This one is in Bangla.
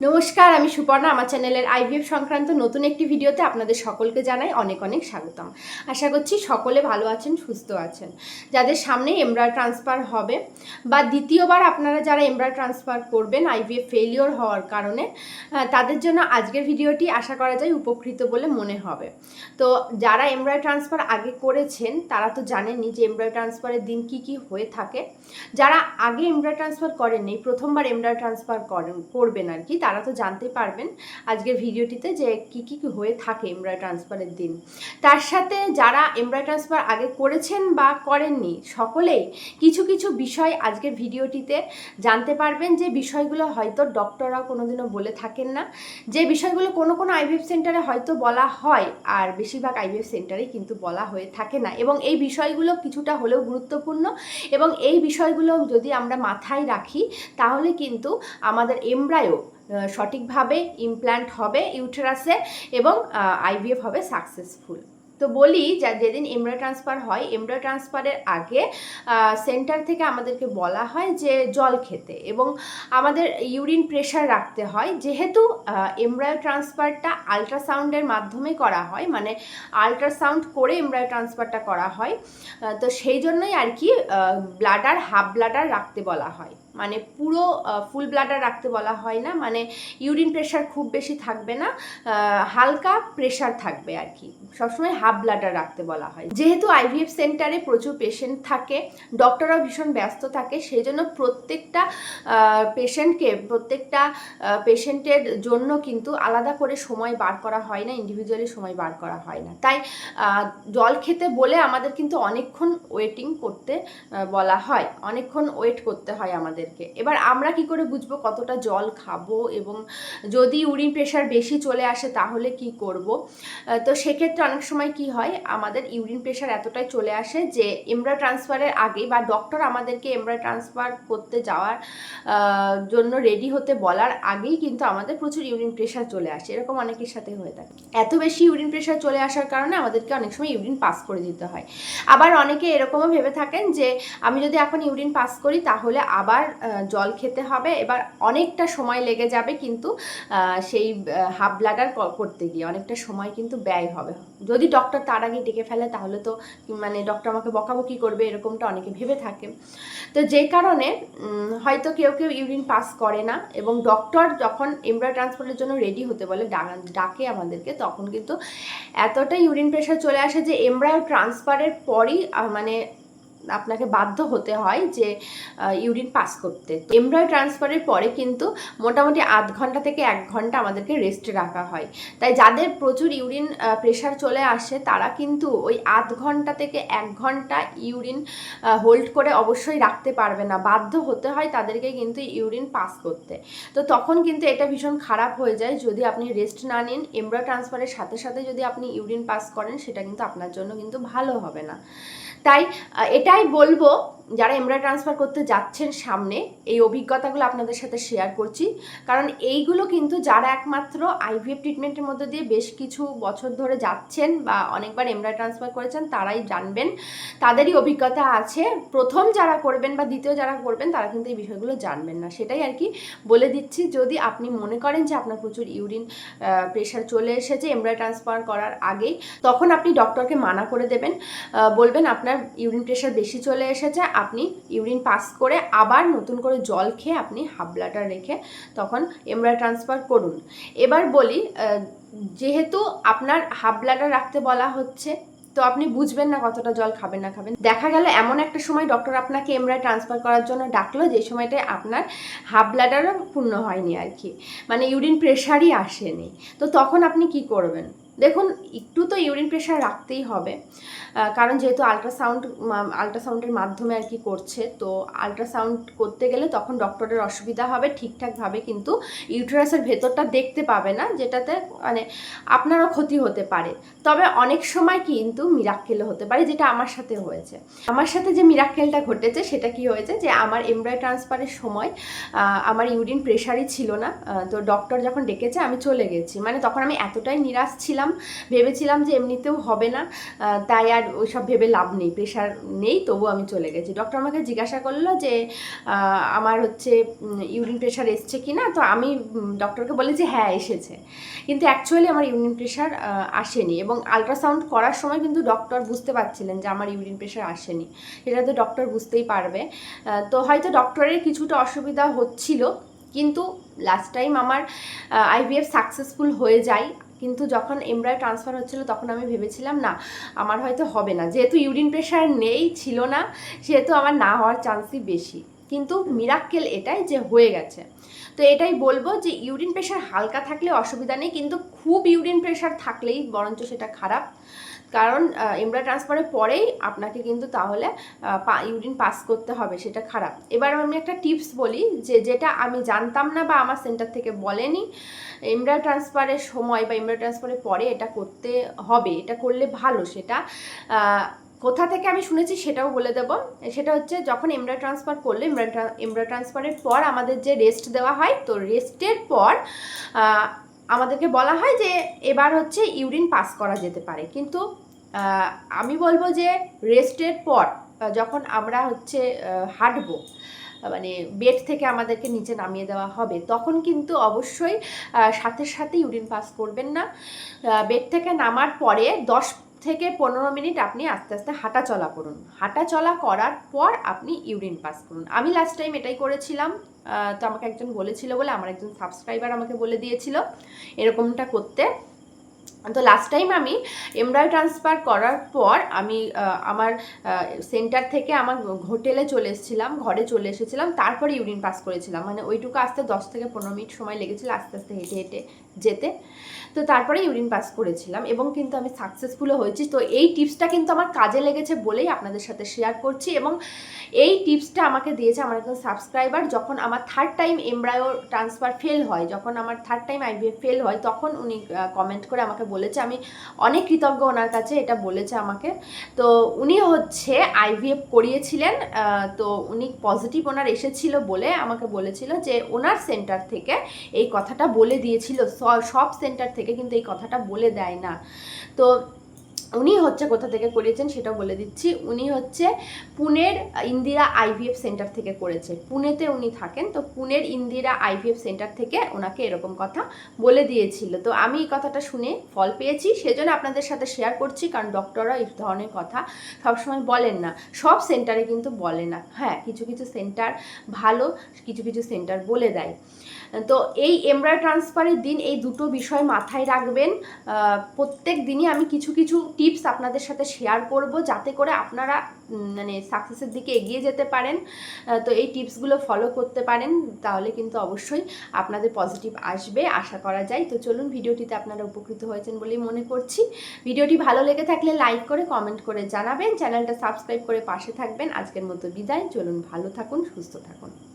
নমস্কার, আমি সুপর্ণা। আমার চ্যানেলের আইভিএফ সংক্রান্ত নতুন একটি ভিডিওতে আপনাদের সকলকে জানাই অনেক অনেক স্বাগতম। আশা করছি সকলে ভালো আছেন, সুস্থ আছেন। যাদের সামনে এমব্রয় ট্রান্সফার হবে বা দ্বিতীয়বার আপনারা যারা এমব্রয় ট্রান্সফার করবেন, আইভিএফ ফেলিওর হওয়ার কারণে তাদের জন্য আজকের ভিডিওটি আশা করা যায় উপকৃত বলে মনে হবে। তো যারা এমব্রয় ট্রান্সফার আগে করেছেন, তারা তো জানেনই যে এমব্রয় ট্রান্সফারের দিন কি কি হয়ে থাকে। যারা আগে এমব্রয় ট্রান্সফার করেননি, প্রথমবার এমব্রয় ট্রান্সফার করেন, করবেন আর কি তারা তো জানতে পারবেন আজকের ভিডিওটিতে যে কি কি হয়ে থাকে এমব্রয় ট্রান্সফারের দিন। তার সাথে যারা এমব্রয় ট্রান্সফার আগে করেছেন বা করেননি, সকলেই কিছু কিছু বিষয় আজকের ভিডিওটিতে জানতে পারবেন। যে বিষয়গুলো হয়তো ডক্টররাও কোনোদিনও বলে থাকেন না। যে বিষয়গুলো কোনো কোনো আইভিএফ সেন্টারে হয়তো বলা হয় আর বেশিরভাগ আইভিএফ সেন্টারে কিন্তু বলা হয়ে থাকে না। এবং এই বিষয়গুলো কিছুটা হলেও গুরুত্বপূর্ণ এবং এই বিষয়গুলো যদি আমরা মাথায় রাখি, তাহলে কিন্তু আমাদের এমব্রায়ো সঠিকভাবে ইমপ্ল্যান্ট হবে ইউটেরাসে এবং আইভিএফ হবে সাকসেসফুল তো বলি যা, যেদিন এমব্রয় ট্রান্সফার হয় এমব্রয় ট্রান্সফারের আগে সেন্টার থেকে আমাদেরকে বলা হয় যে, জল খেতে এবং আমাদের ইউরিন প্রেশার রাখতে হয়। যেহেতু এমব্রয় ট্রান্সফারটা আলট্রাসাউন্ডের মাধ্যমে করা হয় মানে আলট্রাসাউন্ড করে এমব্রয় ট্রান্সফারটা করা হয় তো সেই জন্যই আর কি ব্লাডার হাফ ব্লাডার রাখতে বলা হয়। মানে পুরো ফুল ব্লাডার রাখতে বলা হয় না মানে ইউরিন প্রেশার খুব বেশি থাকবে না হালকা প্রেশার থাকবে আর কি। সবসময় হাফ ব্লাডার রাখতে বলা হয়। যেহেতু আইভিএফ সেন্টারে প্রচুর পেশেন্ট থাকে ডক্টররাও ভীষণ ব্যস্ত থাকে, সেই জন্য প্রত্যেকটা পেশেন্টকে প্রত্যেকটা পেশেন্টের জন্য কিন্তু আলাদা করে সময় বার করা হয় না ইন্ডিভিজুয়ালি সময় বার করা হয় না। তাই জল খেতে বলে আমাদের কিন্তু অনেকক্ষণ ওয়েটিং করতে বলা হয়। অনেকক্ষণ ওয়েট করতে হয় আমাদেরকে। এবার আমরা কি করে বুঝব কতটা জল খাব এবং যদি ইউরিন প্রেশার বেশি চলে আসে তাহলে কি করব? তো সেক্ষেত্রে অনেক সময় কি হয়, আমাদের ইউরিন প্রেশার এতটাই চলে আসে যে এমব্রা ট্রান্সফারের আগে বা ডক্টর আমাদেরকে এমব্রা ট্রান্সফার করতে যাওয়ার জন্য রেডি হতে বলার আগেই কিন্তু আমাদের প্রচুর ইউরিন প্রেশার চলে আসে। এরকম অনেকের সাথে হয়ে থাকে। এত বেশি ইউরিন প্রেশার চলে আসার কারণে আমাদেরকে অনেক সময় ইউরিন পাস করে দিতে হয়। আবার অনেকে এরকমও ভেবে থাকেন যে, আমি যদি এখন ইউরিন পাস করি তাহলে আবার জল খেতে হবে। এবার অনেকটা সময় লেগে যাবে কিন্তু সেই হাফ ব্লাডার করতে গিয়ে। অনেকটা সময় কিন্তু ব্যয় হবে। যদি ডক্টর তার আগে ডেকে ফেলে, তাহলে তো মানে ডক্টর আমাকে বকাবকি করবে, এরকমটা অনেকে ভেবে থাকে। তো যে কারণে হয়তো কেউ কেউ ইউরিন পাস করে না এবং ডক্টর যখন এমব্রয় ট্রান্সফারের জন্য রেডি হতে বলে ডাকে আমাদেরকে, তখন কিন্তু এতটা ইউরিন প্রেশার চলে আসে যে এমব্রায়ো ট্রান্সফারের পরই মানে আপনাকে বাধ্য হতে হয় যে ইউরিন পাস করতে। এমব্রয় ট্রান্সফারের পরে কিন্তু মোটামুটি আধ ঘণ্টা থেকে এক ঘণ্টা আমাদেরকে রেস্টে রাখা হয়। তাই যাদের প্রচুর ইউরিন প্রেশার চলে আসে তারা কিন্তু ওই আধ ঘণ্টা থেকে এক ঘণ্টা ইউরিন হোল্ড করে অবশ্যই রাখতে পারবে না। বাধ্য হতে হয় তাদেরকে কিন্তু ইউরিন পাস করতে। তো তখন কিন্তু এটা ভীষণ খারাপ হয়ে যায়। যদি আপনি রেস্ট না নিন এমব্রয় ট্রান্সফারের সাথে সাথে যদি আপনি ইউরিন পাস করেন সেটা কিন্তু আপনার জন্য কিন্তু ভালো হবে না। তাই আহ, এটাই বলব। যারা এমব্রয় ট্রান্সফার করতে যাচ্ছেন সামনে, এই অভিজ্ঞতাগুলো আপনাদের সাথে শেয়ার করছি। কারণ এইগুলো কিন্তু যারা একমাত্র আইভিএফ ট্রিটমেন্টের মধ্যে দিয়ে বেশ কিছু বছর ধরে যাচ্ছেন বা অনেকবার এমব্রয় ট্রান্সফার করেছেন, তারাই জানবেন। তাদেরই অভিজ্ঞতা আছে। প্রথম যারা করবেন বা দ্বিতীয় যারা করবেন, তারা কিন্তু এই বিষয়গুলো জানবেন না। সেটাই আর কি বলে দিচ্ছি, যদি আপনি মনে করেন যে আপনার প্রচুর ইউরিন প্রেশার চলে এসেছে এমব্রয় ট্রান্সফার করার আগেই, তখন আপনি ডক্টরকে মানা করে দেবেন। বলবেন আপনার ইউরিন প্রেশার বেশি চলে এসেছে আপনি ইউরিন পাস করে আবার নতুন করে জল খেয়ে আপনি হাফ ব্লাডার রেখে তখন এমব্রয় ট্রান্সফার করুন। এবার বলি যেহেতু আপনার হাফ ব্লাডার রাখতে বলা হচ্ছে, তো আপনি বুঝবেন না কতটা জল খাবেন না খাবেন। দেখা গেল এমন একটা সময় ডক্টর আপনাকে এমব্রয় ট্রান্সফার করার জন্য ডাকলো, যে সময়টায় আপনার হাফ ব্লাডারও পূর্ণ হয়নি আর কি। মানে ইউরিন প্রেশারই আসেনি। তো তখন আপনি কি করবেন? দেখুন, একটু তো ইউরিন প্রেশার রাখতেই হবে। কারণ যেহেতু আলট্রাসাউন্ড আলট্রাসাউন্ডের মাধ্যমে আর কি করছে, তো আলট্রাসাউন্ড করতে গেলে তখন ডক্টরের অসুবিধা হবে ঠিকঠাকভাবে কিন্তু ইউটেরাসের ভেতরটা দেখতে পাবে না, যেটাতে মানে আপনারও ক্ষতি হতে পারে। তবে অনেক সময় কিন্তু মিরাক্কেলও হতে পারে, যেটা আমার সাথে হয়েছে। আমার সাথে যে মিরাক্কেলটা ঘটেছে, সেটা কি হয়েছে যে আমার এমব্রয় ট্রান্সফারের সময় আমার ইউরিন প্রেশারই ছিল না। তো ডক্টর যখন ডেকেছে, আমি চলে গেছি। মানে তখন আমি এতটাই নিরাশ ছিলাম ভেবেছিলাম ভেবেছিলাম যে এমনিতেও হবে না তাই আর ওইসব ভেবে লাভ নেই প্রেশার নেই তবু আমি চলে গেছি। ডক্টর আমাকে জিজ্ঞাসা করল যে আমার হচ্ছে ইউরিন প্রেশার এসছে কি না তো আমি ডক্টরকে বলে যে হ্যাঁ এসেছে। কিন্তু অ্যাকচুয়ালি আমার ইউরিন প্রেশার আসেনি এবং আলট্রাসাউন্ড করার সময় কিন্তু ডক্টর বুঝতে পারছিলেন যে আমার ইউরিন প্রেশার আসেনি। সেটা তো ডক্টর বুঝতেই পারবে। তো হয়তো ডক্টরের কিছুটা অসুবিধা হচ্ছিল, কিন্তু লাস্ট টাইম আমার আইভিএফ সাকসেসফুল হয়ে যায় কিন্তু যখন এমব্রয় ট্রান্সফার হচ্ছিল, তখন আমি ভেবেছিলাম, না, আমার হয়তো হবে না। যেহেতু ইউরিন প্রেশার নেই, ছিল না, সেহেতু আমার না হওয়ার চান্সই বেশি। কিন্তু মিরাক্কেল এটাই যে হয়ে গেছে। তো এটাই বলব যে ইউরিন প্রেশার হালকা থাকলে অসুবিধা নেই, কিন্তু খুব ইউরিন প্রেশার থাকলেই বরঞ্চ সেটা খারাপ। কারণ এমব্রা ট্রান্সফারের পরেই আপনাকে কিন্তু তাহলে ইউরিন পাস করতে হবে, সেটা খারাপ। এবার আমি একটা টিপস বলি যে, যেটা আমি জানতাম না বা আমার সেন্টার থেকে বলেনি এমব্রা ট্রান্সফারের সময় বা এমব্রা ট্রান্সফারের পরে এটা করতে হবে, এটা করলে ভালো, সেটা কোথা থেকে আমি শুনেছি সেটাও বলে দেবো। সেটা হচ্ছে, যখন এমব্রা ট্রান্সফার করলে এমব্রা এমব্রা ট্রান্সফারের পর আমাদের যে রেস্ট দেওয়া হয়, তো রেস্টের পর আমাদেরকে বলা হয় যে এবার হচ্ছে ইউরিন পাস করা যেতে পারে। কিন্তু আমি বলব যে রেস্টের পর যখন আমরা হচ্ছে হাঁটবো মানে বেড থেকে আমাদেরকে নিচে নামিয়ে দেওয়া হবে, তখন কিন্তু অবশ্যই সাথে সাথে ইউরিন পাস করবেন না। বেড থেকে নামার পরে দশ থেকে পনেরো মিনিট আপনি আস্তে আস্তে হাঁটা চলা করুন। হাঁটা চলা করার পর আপনি ইউরিন পাস করুন। আমি লাস্ট টাইম এটাই করেছিলাম। তো আমাকে একজন বলেছিল বলে, আমার একজন সাবস্ক্রাইবার আমাকে বলে দিয়েছিল এরকমটা করতে। তো লাস্ট টাইম আমি এমব্রয় ট্রান্সফার করার পর আমি আমার সেন্টার থেকে আমার হোটেলে চলে এসেছিলাম, ঘরে চলে এসেছিলাম, তারপরে ইউরিন পাস করেছিলাম। মানে ওইটুকু আসতে দশ থেকে পনেরো মিনিট সময় লেগেছিল আস্তে আস্তে হেঁটে হেঁটে যেতে। তো তারপরে ইউরিন পাস করেছিলাম এবং কিন্তু আমি সাকসেসফুলও হয়েছি। তো এই টিপসটা কিন্তু আমার কাজে লেগেছে বলেই আপনাদের সাথে শেয়ার করছি এবং এই টিপসটা আমাকে দিয়েছে আমার একজন সাবস্ক্রাইবার যখন আমার third time embryo transfer fail হয়, যখন আমার থার্ড টাইম আইভিএফ ফেল হয়, তখন উনি কমেন্ট করে আমাকে বলেছে, আমি অনেক কৃতজ্ঞ ওনার কাছে এটা বলেছে আমাকে। তো উনি হচ্ছে আইভিএফ করিয়েছিলেন তো উনি পজিটিভ ওনার এসেছিল বলে আমাকে বলেছিল যে ওনার সেন্টার থেকে এই কথাটা বলে দিয়েছিল সব সেন্টার থেকে কিন্তু এই কথাটা বলে দেয় না। তো উনি হচ্ছে কোথা থেকে করিয়েছেন সেটা বলে দিচ্ছি। উনি হচ্ছে পুনের ইন্দিরা আইভিএফ সেন্টার থেকে করেছে। পুনেতে উনি থাকেন, তো পুনের ইন্দিরা আইভিএফ সেন্টার থেকে ওনাকে এরকম কথা বলে দিয়েছিল। তো আমি এই কথাটা শুনে ফল পেয়েছি, সেজন্য আপনাদের সাথে শেয়ার করছি, কারণ ডক্টররা এই ধরনের কথা সবসময় বলেন না। সব সেন্টারে কিন্তু বলে না। হ্যাঁ কিছু কিছু সেন্টার ভালো, কিছু কিছু সেন্টার বলে দেয়। তো এই এমব্রয় ট্রান্সফারের দিন এই দুটো বিষয় মাথায় রাখবেন। প্রত্যেক দিনই আমি কিছু কিছু টিপস আপনাদের সাথে শেয়ার করব যাতে করে আপনারা মানে সাকসেসের দিকে এগিয়ে যেতে পারেন। তো এই টিপসগুলো ফলো করতে পারেন, তাহলে কিন্তু অবশ্যই আপনাদের পজিটিভ আসবে, আশা করা যায়। তো চলুন ভিডিওটিতে আপনারা উপকৃত হয়েছেন বলেই মনে করছি। ভিডিওটি ভালো লেগে থাকলে লাইক করে কমেন্ট করে জানাবেন। চ্যানেলটা সাবস্ক্রাইব করে পাশে থাকবেন। আজকের মতো বিদায়। চলুন ভালো থাকুন, সুস্থ থাকুন।